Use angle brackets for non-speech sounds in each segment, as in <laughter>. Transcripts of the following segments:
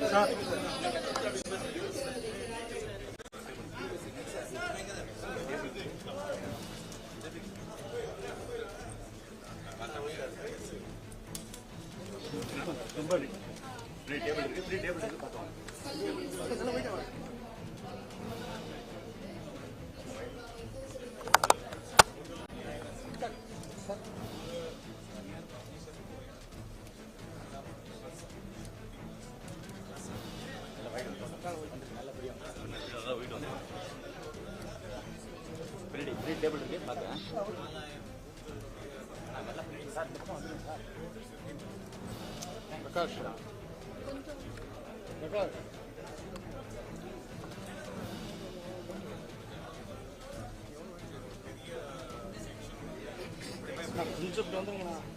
सात Покажи. Покажи. 나 분접 변동이나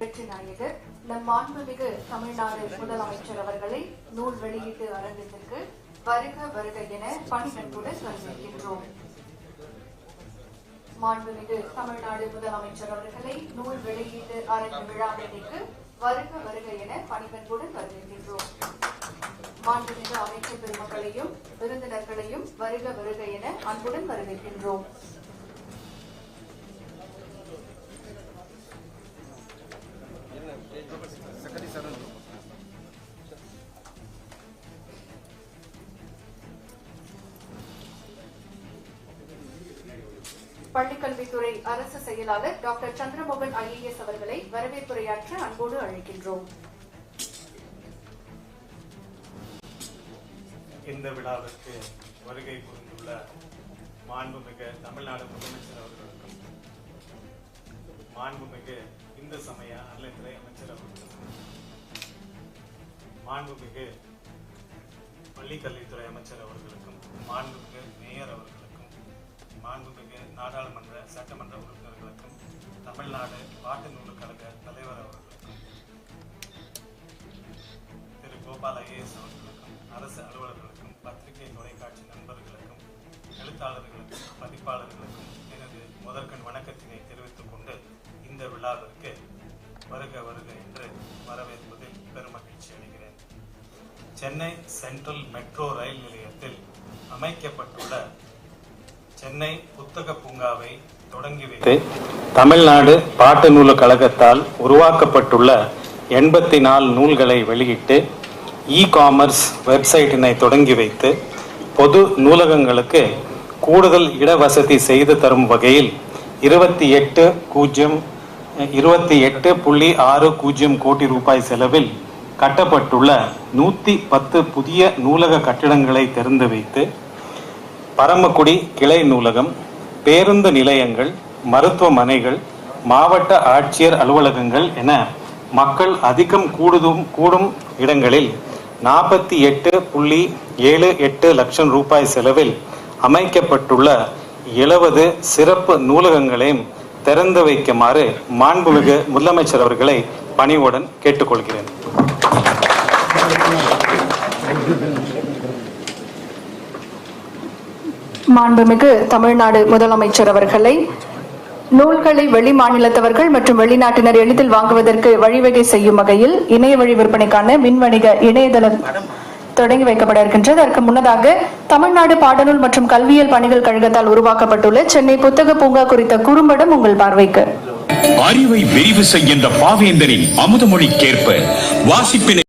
வெற்றி நாயகர் நம் மாண்புமிகு தமிழ்நாடு முதலமைச்சர் அவர்களை நூல் வெளியீட்டு அரங்கத்திற்கு வருக வருக என பணிவன்புடன் வரவேற்கின்றோம். மாண்புமிகு தமிழ்நாடு முதலமைச்சர் அவர்களை நூல் வெளியீட்டு அரங்க விழாவிற்கு வருக வருக என பணிவன்புடன் வரவேற்கின்றோம். மாண்புமிகு அமைச்சர் பெருமக்களையும் விருந்தினர்களையும் வருக வருக என அன்புடன் வரவேற்கின்றோம். கல்வித்துறை அரசு செயலாளர் டாக்டர் சந்திரமோகன் ஐஏஎஸ் அவர்களை வரவேற்புரையாற்ற அன்போடு அழைக்கின்றோம். இந்த விழாவிற்கு வருகை புரிந்துள்ள மாண்புமிகு தமிழ்நாடு முதலமைச்சர் அவர்களுக்கும் மாண்புமிகு இந்து சமய அறநிலைத்துறை அமைச்சர் அவர்களுக்கும் மாண்புமிகு பள்ளிக்கல்வித்துறை அமைச்சர் அவர்களுக்கும் மாண்புமிகு மேயர் அவர்களுக்கும் மாண்புமிகு நாடாளுமன்ற சட்டமன்ற உறுப்பினர்களுக்கும் தமிழ்நாடு பாட்டு நூல் கழக தலைவர் அவர்களுக்கும் திரு. கோபால் ஐஏஎஸ் அவர்களுக்கும் அரசு அலுவலர்களுக்கும் பத்திரிகை தொலைக்காட்சி நண்பர்களுக்கும் எழுத்தாளர்களுக்கும் பதிப்பாளர்களுக்கும் எனது முதற்கண் வணக்கத்தினை தெரிவித்துக் கொண்டு இந்த விழாவிற்கு வருக வருக என்று வரவேற்பதில் பெருமகிழ்ச்சி அடைகிறேன். சென்னை சென்ட்ரல் மெட்ரோ ரயில் நிலையத்தில் அமைக்கப்பட்டுள்ள சென்னை புத்தக பூங்காவை தொடங்கி வைத்து தமிழ்நாடு பாட்டு நூலு கழகத்தால் உருவாக்கப்பட்டுள்ள எண்பத்தி நாலு நூல்களை வெளியிட்டு இ காமர்ஸ் வெப்சைட்டினை தொடங்கி வைத்து பொது நூலகங்களுக்கு கூடுதல் இடவசதி செய்து தரும் வகையில் இருபத்தி எட்டு பூஜ்ஜியம் இருபத்தி எட்டு புள்ளி ஆறு பூஜ்ஜியம் கோடி ரூபாய் செலவில் கட்டப்பட்டுள்ள நூற்றி பத்து புதிய நூலக கட்டிடங்களை திறந்து வைத்து பரமக்குடி கிளை நூலகம் பேருந்து நிலையங்கள் மருத்துவமனைகள் மாவட்ட ஆட்சியர் அலுவலகங்கள் என மக்கள் அதிகம் கூடுதும் கூடும் இடங்களில் நாற்பத்தி எட்டு புள்ளி ஏழு எட்டு லட்சம் ரூபாய் செலவில் அமைக்கப்பட்டுள்ள எழுபது சிறப்பு நூலகங்களையும் திறந்து வைக்குமாறு மாண்புமிகு முதலமைச்சர் அவர்களை பணிவுடன் கேட்டுக்கொள்கிறேன். மாண்புமிகு தமிழ்நாடு முதலமைச்சர் அவர்களை நூல்களை வெளி மாநிலத்தவர்கள் மற்றும் வெளிநாட்டினர் எளிதில் வாங்குவதற்கு வழிவகை செய்யும் வகையில் இணைய வழி விற்பனைக்கான மின்வணிக இணையதளம் தொடங்கி வைக்கப்பட இருக்கின்றது. அதற்கு முன்னதாக தமிழ்நாடு பாடநூல் மற்றும் கல்வியியல் பணிகள் கழகத்தால் உருவாக்கப்பட்டுள்ள சென்னை புத்தக பூங்கா குறித்த குறும்படம் உங்கள் பார்வைக்கு. அறிவை விரிவு செய்கின்ற பாவேந்தரின் அமுதமொழிக்கேற்ப வாசிப்பினை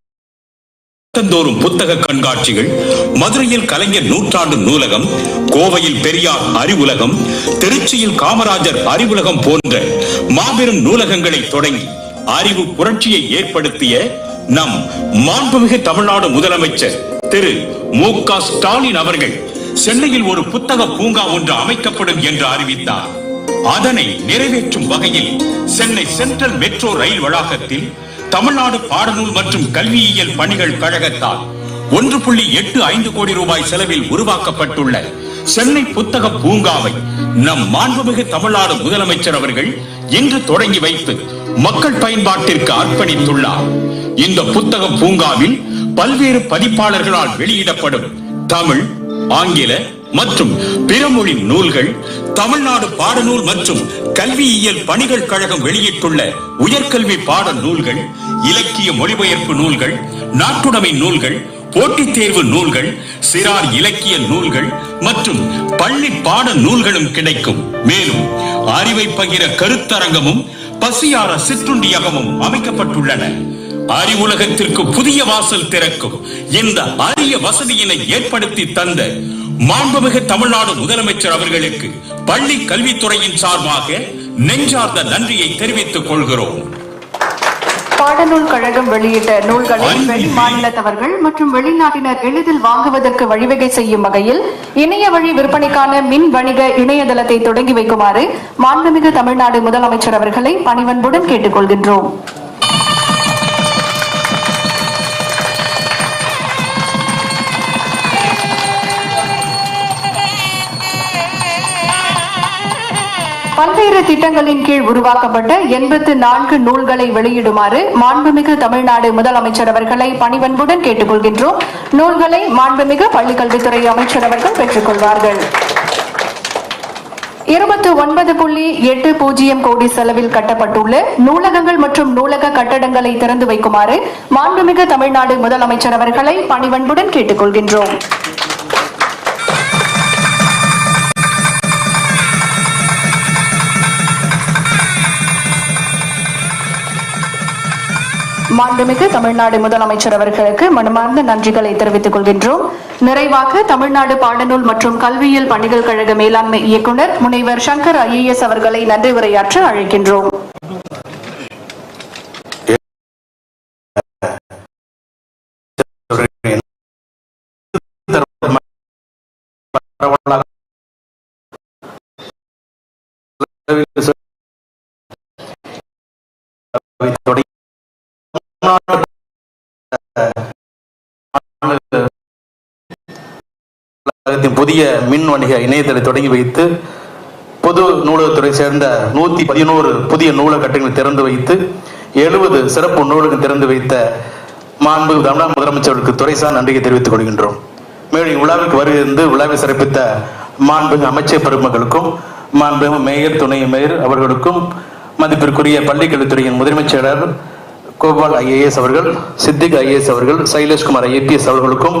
தோறும் புத்தக கண்காட்சிகள் மதுரையில் கலைஞர் நூற்றாண்டு நூலகம் கோவையில் பெரியார் அறிவுலகம் திருச்சியில் காமராஜர் அறிவுலகம் போன்ற மாபெரும் நூலகங்களை தொடங்கி அறிவு புரட்சியை ஏற்படுத்திய நம் மாண்புமிகு தமிழ்நாடு முதலமைச்சர் திரு மு க ஸ்டாலின் அவர்கள் சென்னையில் ஒரு புத்தக பூங்கா ஒன்று அமைக்கப்படும் என்று அறிவித்தார். அதனை நிறைவேற்றும் வகையில் சென்னை சென்ட்ரல் மெட்ரோ ரயில் வளாகத்தில் தமிழ்நாடு பாடநூல் மற்றும் கல்வியியல் பணிகள் கழகத்தால் ஒன்று புள்ளி எட்டு ஐந்து கோடி ரூபாய் செலவில் உருவாக்கப்பட்டுள்ள சென்னை புத்தக பூங்காவை நம் மாண்புமிகு தமிழ்நாடு முதலமைச்சர் அவர்கள் இன்று தொடங்கி வைத்து மக்கள் பயன்பாட்டிற்கு அர்ப்பணித்துள்ளார். இந்த புத்தக பூங்காவில் பல்வேறு பதிப்பாளர்களால் வெளியிடப்படும் தமிழ் ஆங்கில மற்றும் பிற மொழி நூல்கள் தமிழ்நாடு பாடநூல் மற்றும் கல்வியியல் பணிகள் கழகம் வெளியிட்டுள்ள உயர்கல்வி பாட நூல்கள் இலக்கிய மொழிபெயர்ப்பு நூல்கள் நாட்டுடைமை நூல்கள் போட்டித் தேர்வு நூல்கள் சிறார் இலக்கிய நூல்கள் மற்றும் பள்ளி பாட நூல்களும் கிடைக்கும். மேலும் அறிவை பகிர கருத்தரங்கமும் பசியார சிற்றுண்டியகமும் அமைக்கப்பட்டுள்ளன. அறிவுலகத்திற்கு புதிய வாசல் திறக்கும் இந்த அரிய வசதியினை ஏற்படுத்தி தந்த மாண்புமிகு தமிழ்நாடு முதலமைச்சர் அவர்களுக்கு பள்ளி கல்வித்துறையின் சார்பாக நெஞ்சார்ந்த நன்றியை தெரிவித்துக் கொள்கிறோம். பாடநூல் கழகம் வெளியிட்ட நூல்களை வெளி மாநிலத்தவர்கள் மற்றும் வெளிநாட்டினர் எளிதில் வாங்குவதற்கு வழிவகை செய்யும் வகையில் இணைய வழி விற்பனைக்கான மின் வணிக இணையதளத்தை தொடங்கி வைக்குமாறு மாண்புமிகு தமிழ்நாடு முதலமைச்சர் அவர்களை பணிவன்புடன் கேட்டுக்கொள்கின்றோம். பல்வேறு திட்டங்களின் கீழ் உருவாக்கப்பட்ட எண்பத்து நான்கு நூல்களை வெளியிடுமாறு மாண்புமிகு தமிழ்நாடு முதலமைச்சர் அவர்களை பணிவன்புடன் கேட்டுக்கொள்கின்றோம். நூல்களை மாண்புமிகு பள்ளிக்கல்வித்துறை அமைச்சர் அவர்கள் பெற்றுக் கொள்வார்கள் இருபத்து ஒன்பது புள்ளி எட்டு பூஜ்ஜியம் கோடி செலவில் கட்டப்பட்டுள்ள நூலகங்கள் மற்றும் நூலக கட்டடங்களை திறந்து வைக்குமாறு மாண்புமிகு தமிழ்நாடு முதலமைச்சர் அவர்களை பணிவன்புடன் கேட்டுக்கொள்கின்றோம். மாண்புமிகு தமிழ்நாடு முதலமைச்சர் அவர்களுக்கு மனமார்ந்த நன்றிகளை தெரிவித்துக் கொள்கின்றோம். நிறைவாக தமிழ்நாடு பாடநூல் மற்றும் கல்வியியல் பணிகள் கழக மேலாண்மை இயக்குனர் முனைவர் சங்கர் ஐஏஎஸ் அவர்களை நன்றி உரையாற்ற அழைக்கின்றோம். <laughs> புதிய மின் வணிக இணையதளை தொடங்கி வைத்து பொது நூலகத்துறை சேர்ந்த நூத்தி பதினோரு புதிய நூலகட்டங்களை திறந்து வைத்து எழுபது சிறப்பு நூலகம் திறந்து வைத்த மாண்பு தமிழக முதலமைச்சருக்கு துறைசார் நன்றியை தெரிவித்துக் கொள்கின்றோம். மேலும் இவ்விழாவிற்கு வருகிறது விழாவை சிறப்பித்த மாண்பு அமைச்சர் பெருமக்களுக்கும் மாண்பு மேயர் துணை மேயர் அவர்களுக்கும் மதிப்பிற்குரிய பள்ளிக்கல்வித்துறையின் முதன்மைச் செயலர் கோபால் ஐஏஎஸ் அவர்கள் சித்திக் ஐஏஎஸ் அவர்கள் சைலேஷ்குமார் ஐபிஎஸ் அவர்களுக்கும்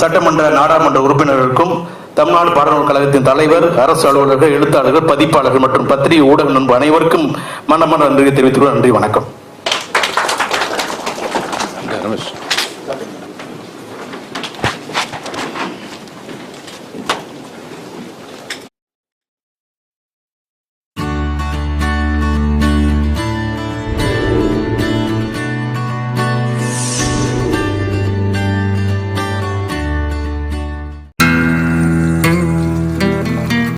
சட்டமன்ற நாடாளுமன்ற உறுப்பினர்களுக்கும் தமிழ்நாடு பாடநூல் கழகத்தின் தலைவர் அரசு அலுவலர்கள் எழுத்தாளர்கள் பதிப்பாளர்கள் மற்றும் பத்திரிகை ஊடக நண்பர் அனைவருக்கும் மனமன நன்றியை தெரிவித்துக் நன்றி வணக்கம்.